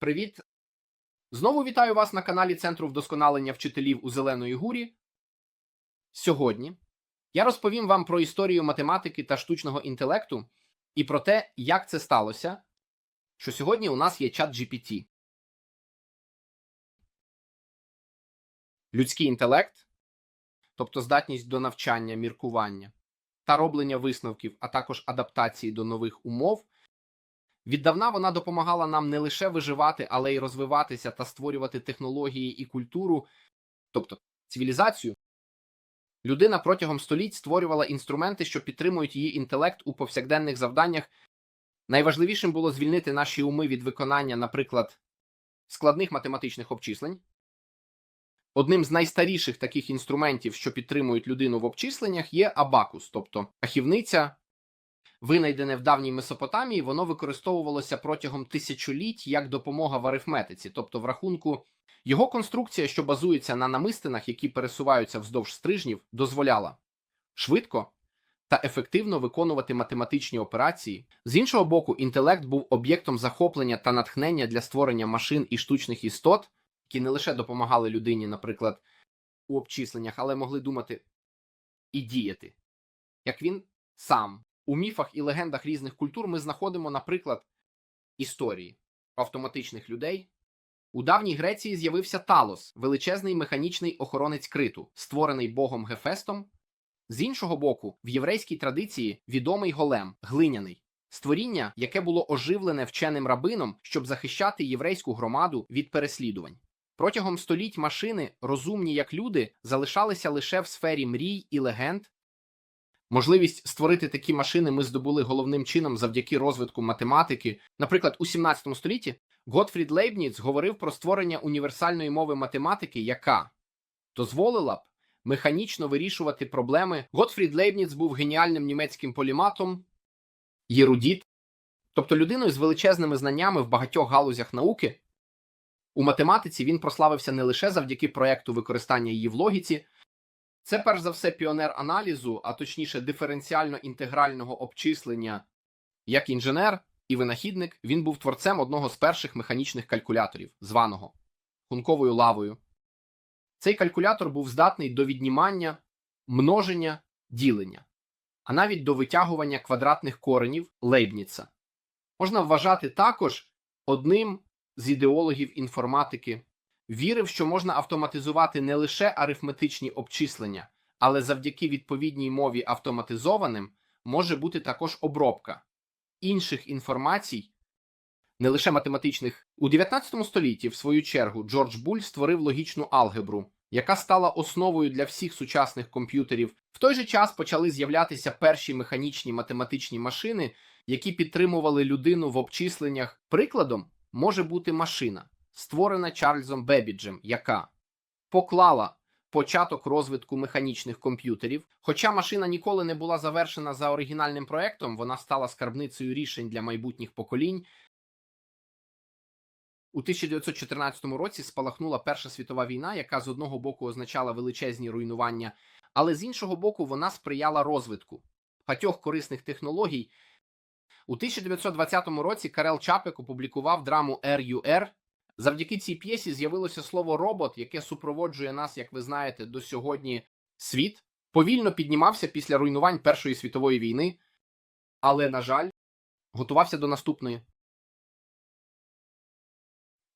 Привіт! Знову вітаю вас на каналі Центру вдосконалення вчителів у Зеленої Гурі. Сьогодні я розповім вам про історію математики та штучного інтелекту і про те, як це сталося, що сьогодні у нас є чат GPT. Людський інтелект, тобто здатність до навчання, міркування та роблення висновків, а також адаптації до нових умов. Віддавна вона допомагала нам не лише виживати, але й розвиватися та створювати технології і культуру, тобто цивілізацію. Людина протягом століть створювала інструменти, що підтримують її інтелект у повсякденних завданнях. Найважливішим було звільнити наші уми від виконання, наприклад, складних математичних обчислень. Одним з найстаріших таких інструментів, що підтримують людину в обчисленнях, є абакус, тобто ахівниця, винайдене в давній Месопотамії, воно використовувалося протягом тисячоліть як допомога в арифметиці, тобто в рахунку його конструкція, що базується на намистинах, які пересуваються вздовж стрижнів, дозволяла швидко та ефективно виконувати математичні операції. З іншого боку, інтелект був об'єктом захоплення та натхнення для створення машин і штучних істот, які не лише допомагали людині, наприклад, у обчисленнях, але могли думати і діяти, як він сам. У міфах і легендах різних культур ми знаходимо, наприклад, історії автоматичних людей. У давній Греції з'явився Талос, величезний механічний охоронець криту, створений богом Гефестом. З іншого боку, в єврейській традиції відомий голем, глиняний створіння, яке було оживлене вченим рабином, щоб захищати єврейську громаду від переслідувань. Протягом століть машини, розумні як люди, залишалися лише в сфері мрій і легенд. Можливість створити такі машини ми здобули головним чином завдяки розвитку математики. Наприклад, у 17 столітті Готфрід Лейбніц говорив про створення універсальної мови математики, яка дозволила б механічно вирішувати проблеми. Готфрід Лейбніц був геніальним німецьким поліматом, єрудіт, тобто людиною з величезними знаннями в багатьох галузях науки. У математиці він прославився не лише завдяки проекту використання її в логіці. Це перш за все піонер аналізу, а точніше диференціально-інтегрального обчислення. Як інженер і винахідник, він був творцем одного з перших механічних калькуляторів, званого хунковою лавою. Цей калькулятор був здатний до віднімання, множення, ділення, а навіть до витягування квадратних коренів Лейбніца. Можна вважати також одним з ідеологів інформатики вірив, що можна автоматизувати не лише арифметичні обчислення, але завдяки відповідній мові автоматизованим може бути також обробка інших інформацій, не лише математичних. У 19 столітті, в свою чергу, Джордж Буль створив логічну алгебру, яка стала основою для всіх сучасних комп'ютерів. В той же час почали з'являтися перші механічні математичні машини, які підтримували людину в обчисленнях. Прикладом може бути машина створена Чарльзом Бебіджем, яка поклала початок розвитку механічних комп'ютерів. Хоча машина ніколи не була завершена за оригінальним проектом, вона стала скарбницею рішень для майбутніх поколінь. У 1914 році спалахнула Перша світова війна, яка з одного боку означала величезні руйнування, але з іншого боку вона сприяла розвитку багатьох корисних технологій. У 1920 році Карел Чапек опублікував драму «РЮР», Завдяки цій п'єсі з'явилося слово робот, яке супроводжує нас, як ви знаєте, до сьогодні світ. Повільно піднімався після руйнувань Першої світової війни, але, на жаль, готувався до наступної.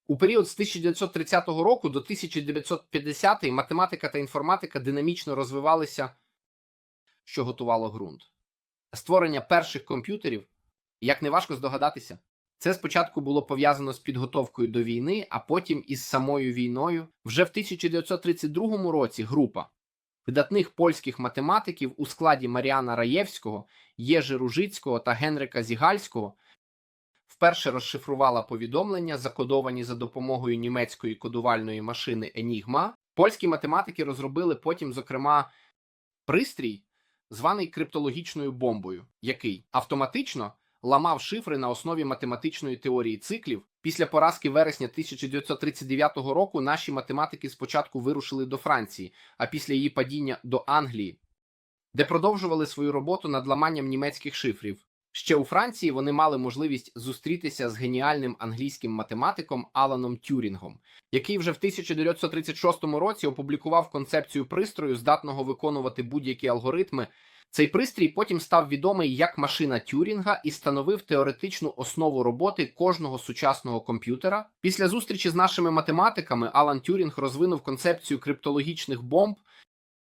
У період з 1930 року до 1950 математика та інформатика динамічно розвивалися, що готувало ґрунт. Створення перших комп'ютерів, як неважко здогадатися, це спочатку було пов'язано з підготовкою до війни, а потім із самою війною. Вже в 1932 році група видатних польських математиків у складі Маріана Раєвського, Єжи Ружицького та Генрика Зігальського вперше розшифрувала повідомлення, закодовані за допомогою німецької кодувальної машини Енігма. Польські математики розробили потім, зокрема, пристрій, званий криптологічною бомбою, який автоматично ламав шифри на основі математичної теорії циклів. Після поразки вересня 1939 року наші математики спочатку вирушили до Франції, а після її падіння до Англії, де продовжували свою роботу над ламанням німецьких шифрів. Ще у Франції вони мали можливість зустрітися з геніальним англійським математиком Аланом Тюрінгом, який вже в 1936 році опублікував концепцію пристрою, здатного виконувати будь-які алгоритми. Цей пристрій потім став відомий як машина Тюрінга і становив теоретичну основу роботи кожного сучасного комп'ютера. Після зустрічі з нашими математиками Алан Тюрінг розвинув концепцію криптологічних бомб,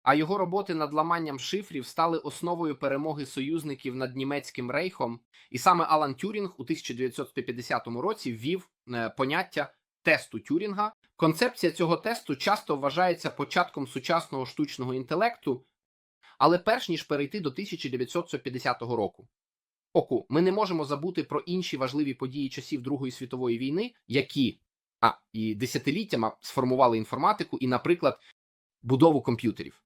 а його роботи над ламанням шифрів стали основою перемоги союзників над німецьким рейхом. І саме Алан Тюрінг у 1950 році ввів е, поняття тесту Тюрінга. Концепція цього тесту часто вважається початком сучасного штучного інтелекту, але перш ніж перейти до 1950 року. Оку, ми не можемо забути про інші важливі події часів Другої світової війни, які а, і десятиліттями сформували інформатику і, наприклад, будову комп'ютерів.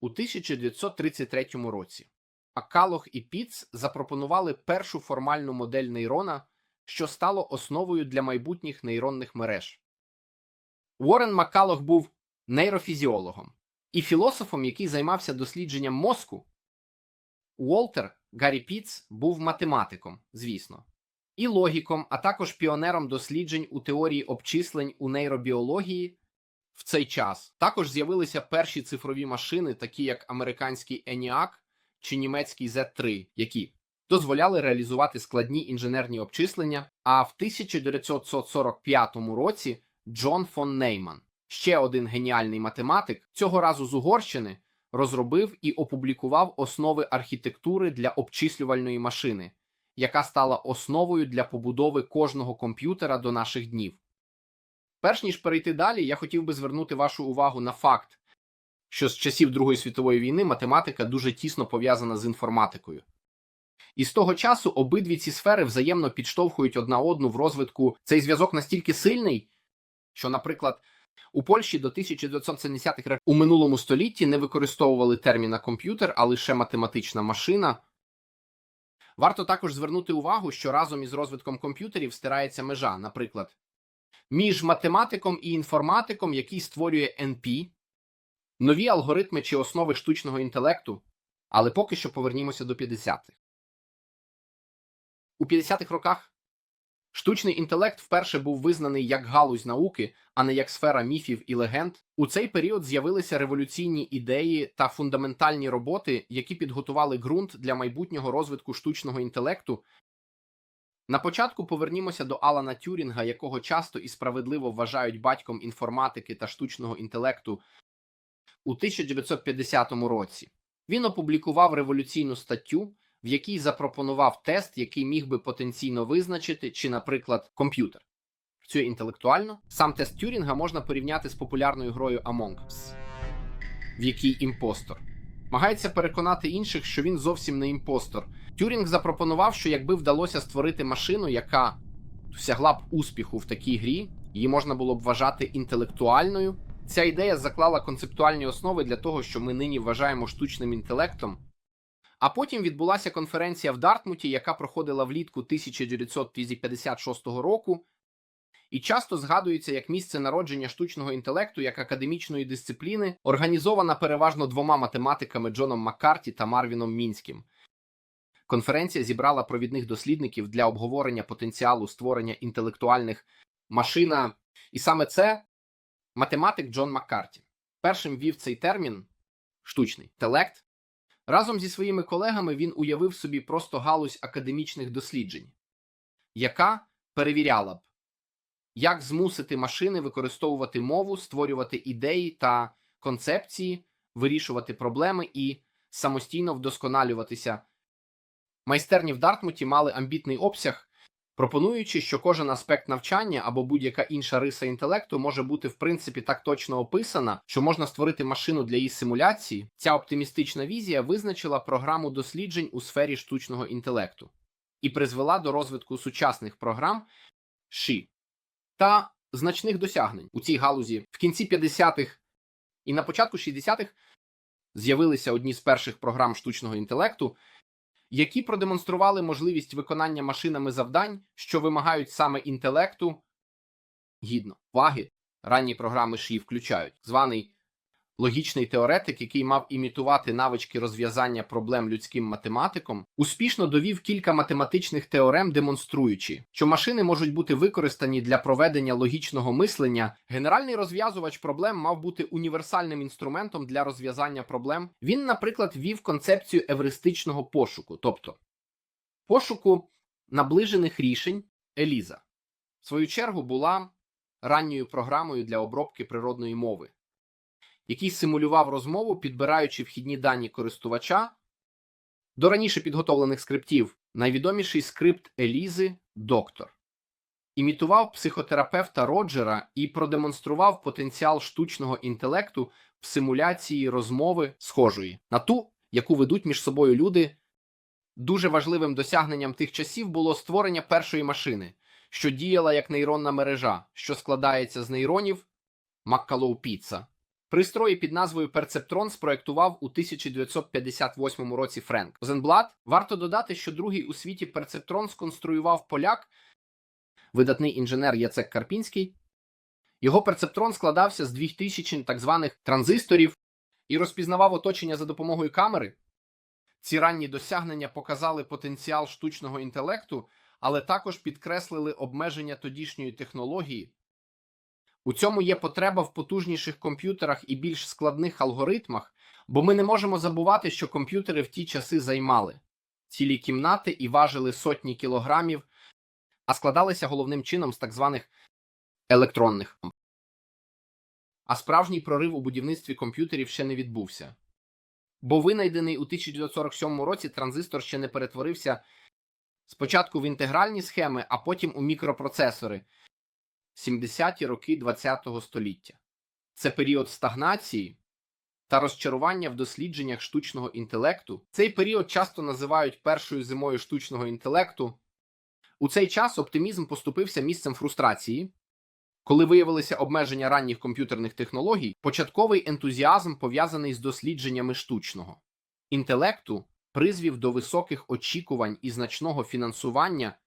У 1933 році Акалох і Піц запропонували першу формальну модель нейрона, що стало основою для майбутніх нейронних мереж. Уоррен Маккалох був нейрофізіологом і філософом, який займався дослідженням мозку. Уолтер Гаррі Піц був математиком, звісно, і логіком, а також піонером досліджень у теорії обчислень у нейробіології. В цей час також з'явилися перші цифрові машини, такі як американський ENIAC чи німецький Z3, які дозволяли реалізувати складні інженерні обчислення. А в 1945 році Джон фон Нейман, ще один геніальний математик, цього разу з Угорщини, розробив і опублікував основи архітектури для обчислювальної машини, яка стала основою для побудови кожного комп'ютера до наших днів. Перш ніж перейти далі, я хотів би звернути вашу увагу на факт, що з часів Другої світової війни математика дуже тісно пов'язана з інформатикою. І з того часу обидві ці сфери взаємно підштовхують одна одну в розвитку. Цей зв'язок настільки сильний, що, наприклад, у Польщі до 1970-х років у минулому столітті не використовували терміна комп'ютер, а лише математична машина. Варто також звернути увагу, що разом із розвитком комп'ютерів стирається межа, наприклад, між математиком і інформатиком, який створює NP, нові алгоритми чи основи штучного інтелекту, але поки що повернімося до 50-х. У 50-х роках штучний інтелект вперше був визнаний як галузь науки, а не як сфера міфів і легенд. У цей період з'явилися революційні ідеї та фундаментальні роботи, які підготували ґрунт для майбутнього розвитку штучного інтелекту. На початку повернімося до Алана Тюрінга, якого часто і справедливо вважають батьком інформатики та штучного інтелекту у 1950 році. Він опублікував революційну статтю, в якій запропонував тест, який міг би потенційно визначити, чи, наприклад, комп'ютер працює інтелектуально. Сам тест Тюрінга можна порівняти з популярною грою Among Us, в якій імпостор намагається переконати інших, що він зовсім не імпостор. Тюрінг запропонував, що якби вдалося створити машину, яка досягла б успіху в такій грі, її можна було б вважати інтелектуальною. Ця ідея заклала концептуальні основи для того, що ми нині вважаємо штучним інтелектом. А потім відбулася конференція в Дартмуті, яка проходила влітку 1956 року, і часто згадується як місце народження штучного інтелекту як академічної дисципліни, організована переважно двома математиками Джоном Маккарті та Марвіном Мінським. Конференція зібрала провідних дослідників для обговорення потенціалу створення інтелектуальних машина, і саме це математик Джон Маккарті. Першим ввів цей термін штучний інтелект. Разом зі своїми колегами він уявив собі просто галузь академічних досліджень, яка перевіряла б, як змусити машини використовувати мову, створювати ідеї та концепції, вирішувати проблеми і самостійно вдосконалюватися. Майстерні в Дартмуті мали амбітний обсяг, пропонуючи, що кожен аспект навчання або будь-яка інша риса інтелекту може бути в принципі так точно описана, що можна створити машину для її симуляції. Ця оптимістична візія визначила програму досліджень у сфері штучного інтелекту і призвела до розвитку сучасних програм ШІ та значних досягнень у цій галузі в кінці 50-х і на початку 60-х з'явилися одні з перших програм штучного інтелекту, які продемонстрували можливість виконання машинами завдань, що вимагають саме інтелекту. Гідно. Уваги. Ранні програми ШІ включають. Званий логічний теоретик, який мав імітувати навички розв'язання проблем людським математиком, успішно довів кілька математичних теорем, демонструючи, що машини можуть бути використані для проведення логічного мислення. Генеральний розв'язувач проблем мав бути універсальним інструментом для розв'язання проблем. Він, наприклад, ввів концепцію евристичного пошуку, тобто пошуку наближених рішень Еліза. В свою чергу була ранньою програмою для обробки природної мови, який симулював розмову, підбираючи вхідні дані користувача. До раніше підготовлених скриптів найвідоміший скрипт Елізи Доктор імітував психотерапевта Роджера і продемонстрував потенціал штучного інтелекту в симуляції розмови схожої на ту, яку ведуть між собою люди. Дуже важливим досягненням тих часів було створення першої машини, що діяла як нейронна мережа, що складається з нейронів Маккалоу Піца. Пристрої під назвою Перцептрон спроектував у 1958 році Френк Розенблат. Варто додати, що другий у світі Перцептрон сконструював поляк, видатний інженер Яцек Карпінський. Його перцептрон складався з 2000 так званих транзисторів і розпізнавав оточення за допомогою камери. Ці ранні досягнення показали потенціал штучного інтелекту, але також підкреслили обмеження тодішньої технології. У цьому є потреба в потужніших комп'ютерах і більш складних алгоритмах, бо ми не можемо забувати, що комп'ютери в ті часи займали цілі кімнати і важили сотні кілограмів, а складалися головним чином з так званих електронних. А справжній прорив у будівництві комп'ютерів ще не відбувся. Бо винайдений у 1947 році транзистор ще не перетворився спочатку в інтегральні схеми, а потім у мікропроцесори 70-ті роки ХХ століття. Це період стагнації та розчарування в дослідженнях штучного інтелекту. Цей період часто називають першою зимою штучного інтелекту. У цей час оптимізм поступився місцем фрустрації. Коли виявилися обмеження ранніх комп'ютерних технологій, початковий ентузіазм пов'язаний з дослідженнями штучного інтелекту призвів до високих очікувань і значного фінансування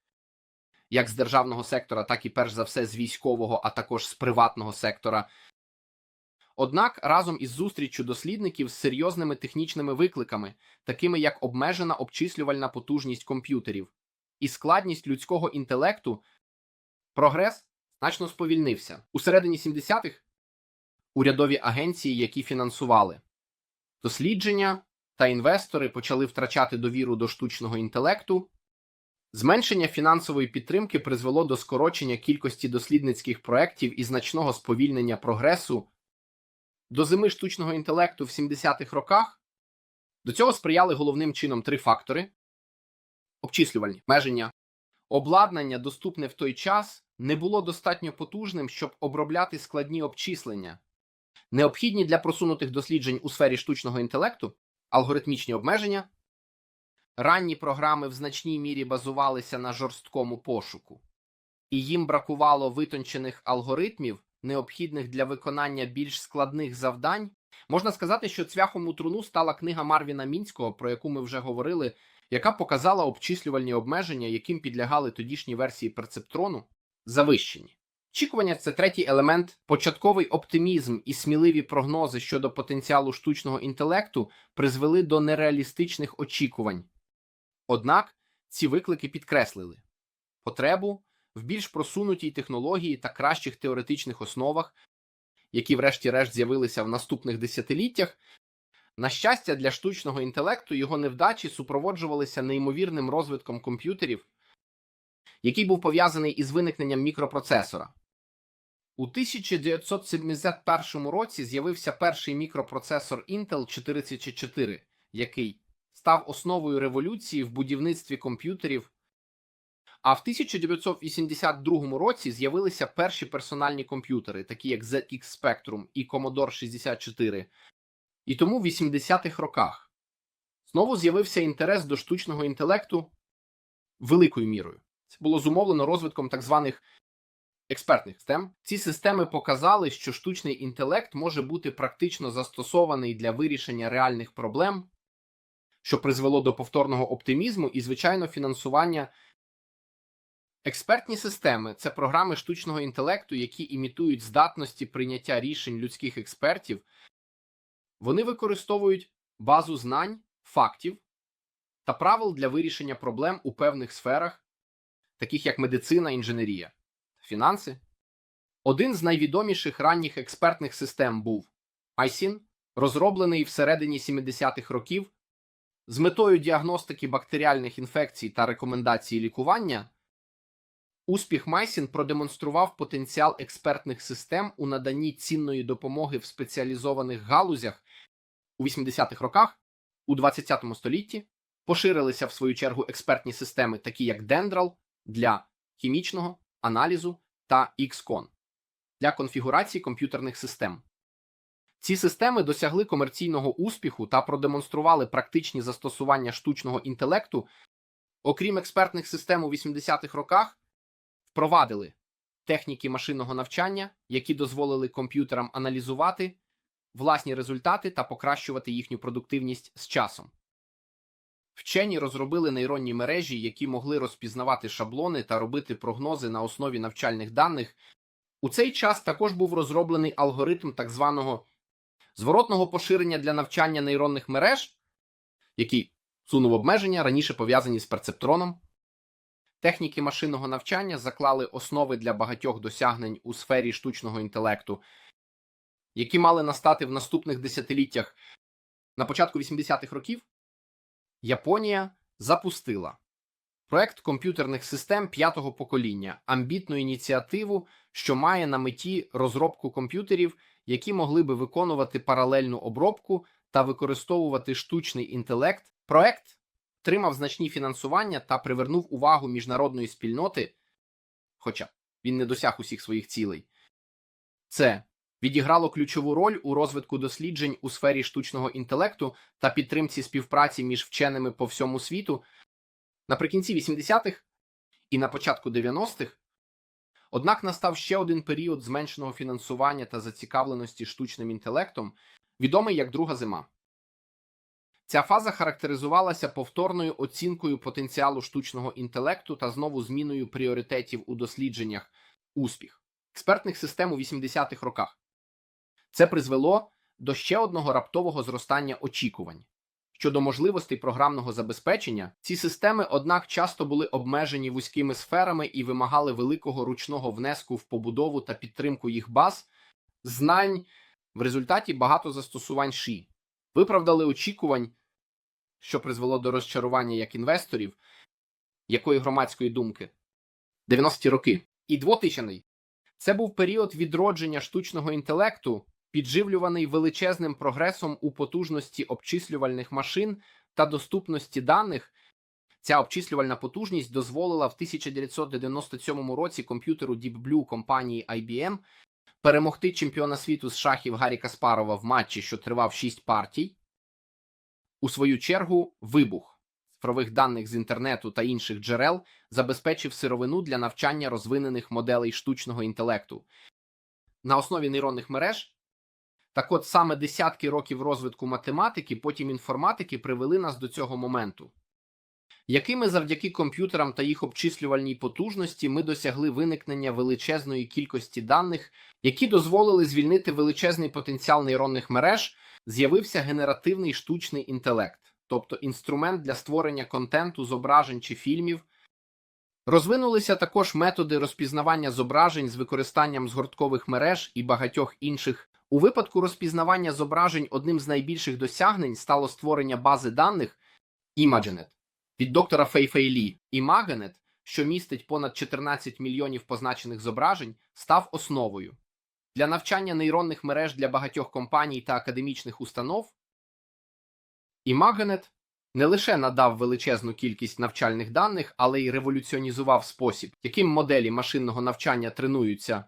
як з державного сектора, так і перш за все з військового, а також з приватного сектора. Однак разом із зустріччю дослідників з серйозними технічними викликами, такими як обмежена обчислювальна потужність комп'ютерів і складність людського інтелекту, прогрес значно сповільнився. У середині 70-х урядові агенції, які фінансували дослідження та інвестори почали втрачати довіру до штучного інтелекту. Зменшення фінансової підтримки призвело до скорочення кількості дослідницьких проєктів і значного сповільнення прогресу. До зими штучного інтелекту в 70-х роках до цього сприяли головним чином три фактори: обчислювальні меження, обладнання, доступне в той час, не було достатньо потужним, щоб обробляти складні обчислення, необхідні для просунутих досліджень у сфері штучного інтелекту, алгоритмічні обмеження. Ранні програми в значній мірі базувалися на жорсткому пошуку, і їм бракувало витончених алгоритмів, необхідних для виконання більш складних завдань. Можна сказати, що цвяхом у труну стала книга Марвіна Мінського, про яку ми вже говорили, яка показала обчислювальні обмеження, яким підлягали тодішні версії перцептрону, завищені. Очікування це третій елемент. Початковий оптимізм і сміливі прогнози щодо потенціалу штучного інтелекту призвели до нереалістичних очікувань. Однак ці виклики підкреслили потребу в більш просунутій технології та кращих теоретичних основах, які, врешті-решт, з'явилися в наступних десятиліттях. На щастя, для штучного інтелекту його невдачі супроводжувалися неймовірним розвитком комп'ютерів, який був пов'язаний із виникненням мікропроцесора. У 1971 році з'явився перший мікропроцесор Intel 4004, який став основою революції в будівництві комп'ютерів. А в 1982 році з'явилися перші персональні комп'ютери, такі як ZX Spectrum і Commodore 64. І тому в 80-х роках знову з'явився інтерес до штучного інтелекту великою мірою. Це було зумовлено розвитком так званих експертних систем. Ці системи показали, що штучний інтелект може бути практично застосований для вирішення реальних проблем, що призвело до повторного оптимізму і, звичайно, фінансування. Експертні системи це програми штучного інтелекту, які імітують здатності прийняття рішень людських експертів Вони використовують базу знань, фактів та правил для вирішення проблем у певних сферах, таких як медицина, інженерія, фінанси. Один з найвідоміших ранніх експертних систем був ISIN, розроблений всередині 70-х років з метою діагностики бактеріальних інфекцій та рекомендації лікування. Успіх Майсін продемонстрував потенціал експертних систем у наданні цінної допомоги в спеціалізованих галузях у 80-х роках, у 20 столітті поширилися в свою чергу експертні системи, такі як Dendral для хімічного аналізу та XCON для конфігурації комп'ютерних систем. Ці системи досягли комерційного успіху та продемонстрували практичні застосування штучного інтелекту. Окрім експертних систем у 80-х роках, впровадили техніки машинного навчання, які дозволили комп'ютерам аналізувати власні результати та покращувати їхню продуктивність з часом. Вчені розробили нейронні мережі, які могли розпізнавати шаблони та робити прогнози на основі навчальних даних. У цей час також був розроблений алгоритм так званого зворотного поширення для навчання нейронних мереж, який сунув обмеження, раніше пов'язані з перцептроном. Техніки машинного навчання заклали основи для багатьох досягнень у сфері штучного інтелекту, які мали настати в наступних десятиліттях. На початку 80-х років Японія запустила проект комп'ютерних систем п'ятого покоління, амбітну ініціативу, що має на меті розробку комп'ютерів, які могли би виконувати паралельну обробку та використовувати штучний інтелект. Проект отримав значні фінансування та привернув увагу міжнародної спільноти, хоча він не досяг усіх своїх цілей. Це відіграло ключову роль у розвитку досліджень у сфері штучного інтелекту та підтримці співпраці між вченими по всьому світу. Наприкінці 80-х і на початку 90-х Однак настав ще один період зменшеного фінансування та зацікавленості штучним інтелектом, відомий як Друга зима. Ця фаза характеризувалася повторною оцінкою потенціалу штучного інтелекту та знову зміною пріоритетів у дослідженнях успіх експертних систем у 80-х роках. Це призвело до ще одного раптового зростання очікувань. Щодо можливостей програмного забезпечення, ці системи, однак, часто були обмежені вузькими сферами і вимагали великого ручного внеску в побудову та підтримку їх баз, знань. В результаті багато застосувань ШІ виправдали очікувань, що призвело до розчарування як інвесторів, якої громадської думки 90-ті роки і 2000-й. Це був період відродження штучного інтелекту підживлюваний величезним прогресом у потужності обчислювальних машин та доступності даних. Ця обчислювальна потужність дозволила в 1997 році комп'ютеру Deep Blue компанії IBM перемогти чемпіона світу з шахів Гаррі Каспарова в матчі, що тривав 6 партій. У свою чергу, вибух цифрових даних з інтернету та інших джерел забезпечив сировину для навчання розвинених моделей штучного інтелекту. На основі нейронних мереж так от саме десятки років розвитку математики, потім інформатики привели нас до цього моменту, якими завдяки комп'ютерам та їх обчислювальній потужності ми досягли виникнення величезної кількості даних, які дозволили звільнити величезний потенціал нейронних мереж, з'явився генеративний штучний інтелект, тобто інструмент для створення контенту, зображень чи фільмів. Розвинулися також методи розпізнавання зображень з використанням згорткових мереж і багатьох інших у випадку розпізнавання зображень одним з найбільших досягнень стало створення бази даних Imagenet від доктора Фейфей Лі. Imagenet, що містить понад 14 мільйонів позначених зображень, став основою для навчання нейронних мереж для багатьох компаній та академічних установ. Imagenet не лише надав величезну кількість навчальних даних, але й революціонізував спосіб, яким моделі машинного навчання тренуються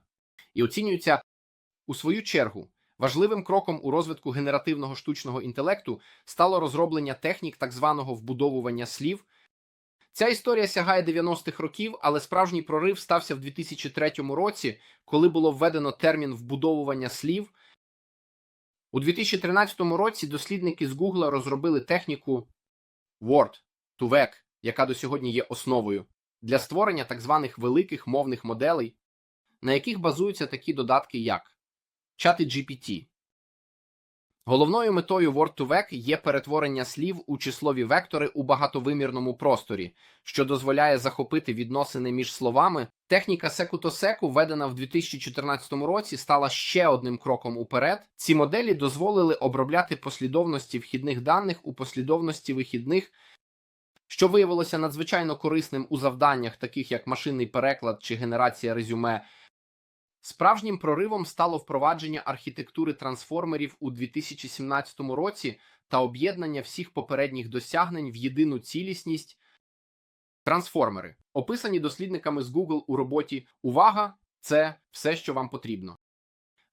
і оцінюються у свою чергу. Важливим кроком у розвитку генеративного штучного інтелекту стало розроблення технік так званого вбудовування слів. Ця історія сягає 90-х років, але справжній прорив стався в 2003 році, коли було введено термін вбудовування слів. У 2013 році дослідники з Google розробили техніку Word to яка до сьогодні є основою для створення так званих великих мовних моделей, на яких базуються такі додатки, як чати GPT. Головною метою Word2Vec є перетворення слів у числові вектори у багатовимірному просторі, що дозволяє захопити відносини між словами. Техніка секу-то-секу, введена в 2014 році, стала ще одним кроком уперед. Ці моделі дозволили обробляти послідовності вхідних даних у послідовності вихідних, що виявилося надзвичайно корисним у завданнях, таких як машинний переклад чи генерація резюме. Справжнім проривом стало впровадження архітектури трансформерів у 2017 році та об'єднання всіх попередніх досягнень в єдину цілісність. Трансформери, описані дослідниками з Google у роботі Увага! Це все, що вам потрібно.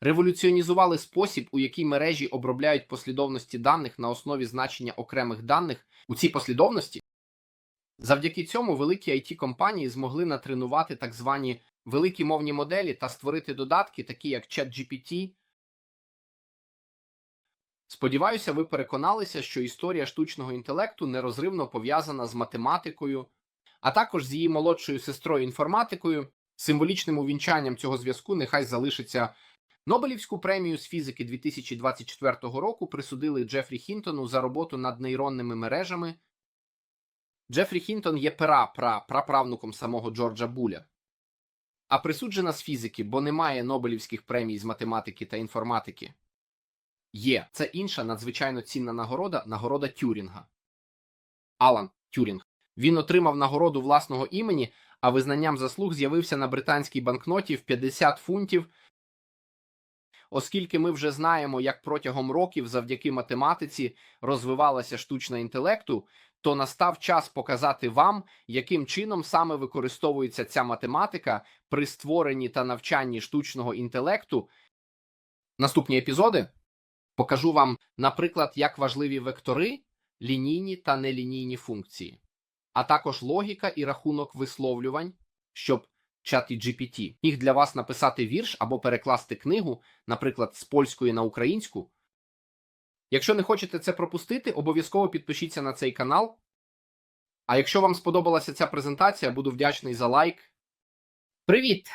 Революціонізували спосіб, у який мережі обробляють послідовності даних на основі значення окремих даних у цій послідовності. Завдяки цьому великі it компанії змогли натренувати так звані великі мовні моделі та створити додатки, такі як ChatGPT. Сподіваюся, ви переконалися, що історія штучного інтелекту нерозривно пов'язана з математикою, а також з її молодшою сестрою інформатикою. Символічним увінчанням цього зв'язку нехай залишиться Нобелівську премію з фізики 2024 року присудили Джефрі Хінтону за роботу над нейронними мережами. Джефрі Хінтон є пера пра праправнуком самого Джорджа Буля. А присуджена з фізики, бо немає Нобелівських премій з математики та інформатики. Є це інша надзвичайно цінна нагорода нагорода Тюрінга. Алан Тюрінг. Він отримав нагороду власного імені, а визнанням заслуг з'явився на британській банкноті в 50 фунтів. Оскільки ми вже знаємо, як протягом років завдяки математиці розвивалася штучна інтелекту, то настав час показати вам, яким чином саме використовується ця математика при створенні та навчанні штучного інтелекту. Наступні епізоди покажу вам, наприклад, як важливі вектори, лінійні та нелінійні функції, а також логіка і рахунок висловлювань, щоб чат GPT міг для вас написати вірш або перекласти книгу, наприклад, з польської на українську. Якщо не хочете це пропустити, обов'язково підпишіться на цей канал. А якщо вам сподобалася ця презентація, буду вдячний за лайк. Привіт!